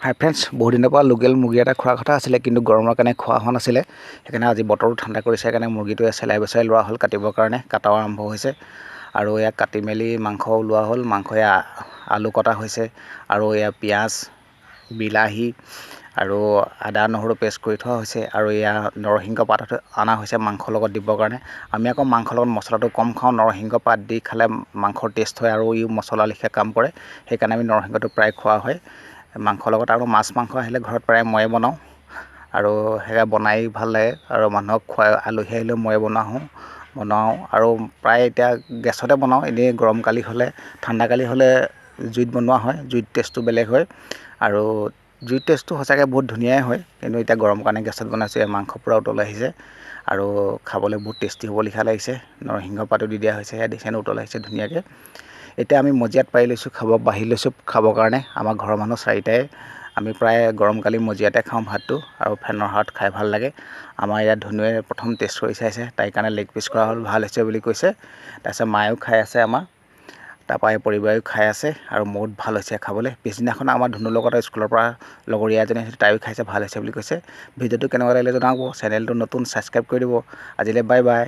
হাই friends বহুত দিনৰ পৰা লোকেল মুৰ্গী এটা খোৱাৰ কথা আছিলে কিন্তু গৰমৰ কাৰণে খোৱা হোৱা নাছিলে। সেইকাৰণে আজি বতৰটো ঠাণ্ডা কৰিছে সেইকাৰণে মুৰ্গীটোৱে চেলাই বেচাই লোৱা হ'ল কাটিবৰ কাৰণে। কটাও আৰম্ভ হৈছে। আৰু ইয়াক কাটি মেলি মাংস ওলোৱা হ'ল। মাংস এয়া আলু কটা হৈছে। আৰু এয়া পিঁয়াজ বিলাহী আৰু আদা নহৰু পেষ্ট কৰি থোৱা হৈছে। আৰু এয়া নৰসিংহ পাত অনা হৈছে মাংসৰ লগত দিবৰ কাৰণে। আমি আকৌ মাংসৰ লগত মছলাটো কম খাওঁ। নৰসিংহ পাত দি খালে মাংসৰ টেষ্ট হয় আৰু ই মছলা লেখীয়া কাম কৰে। সেইকাৰণে আমি নৰসিংহটো প্ৰায় খোৱা হয়। মাংসৰ লগত আৰু মাছ মাংস আহিলে ঘৰত প্ৰায় ময়ে বনাওঁ। আৰু সেয়া বনাই ভাল লাগে আৰু মানুহক খুৱাই আলহী আহিলেও ময়ে বনোৱা হওঁ বনাওঁ। আৰু প্ৰায় এতিয়া গেছতে বনাওঁ এনেই গৰমকালি হ'লে ঠাণ্ডাকালি হ'লে জুইত বনোৱা হয় জুইত টেষ্টটো বেলেগ হয়। আৰু জুইত টেষ্টটো সঁচাকৈ বহুত ধুনীয়াই হয় কিন্তু এতিয়া গৰম কাৰণে গেছত বনাইছোঁ এই মাংস পূৰা উতল আহিছে। আৰু খাবলৈ বহুত টেষ্টি হ'ব লিখা লাগিছে নৰসিংহ পাতো দি দিয়া হৈছে সেয়া দিছেনে উতল আহিছে ধুনীয়াকৈ। এতিয়া আমি মজিয়াত পাৰি লৈছোঁ খাব বাঢ়ি লৈছোঁ খাবৰ কাৰণে। আমাৰ ঘৰৰ মানুহ চাৰিটাই। আমি প্ৰায় গৰমকালি মজিয়াতে খাওঁ ভাতটো আৰু ফেনৰ হাৱাত খাই ভাল লাগে। আমাৰ ইয়াত ধুনুৱে প্ৰথম টেষ্ট কৰি চাইছে তাইৰ কাৰণে লেগ পিচ কৰা হ'ল ভাল হৈছে বুলি কৈছে। তাৰপিছত মায়েও খাই আছে আমাৰ। তাৰপৰা এই পৰিবাৰেও খাই আছে আৰু বহুত ভাল হৈছে খাবলৈ। পিছদিনাখন আমাৰ ধুনুৰ লগত স্কুলৰ পৰা লগৰীয়া এজনী আহিছে তাইও খাইছে ভাল হৈছে বুলি কৈছে। ভিডিঅ'টো কেনেকুৱা লাগিলে জনাব চেনেলটো নতুন ছাবস্ক্ৰাইব কৰি দিব। আজিলৈ বাই বাই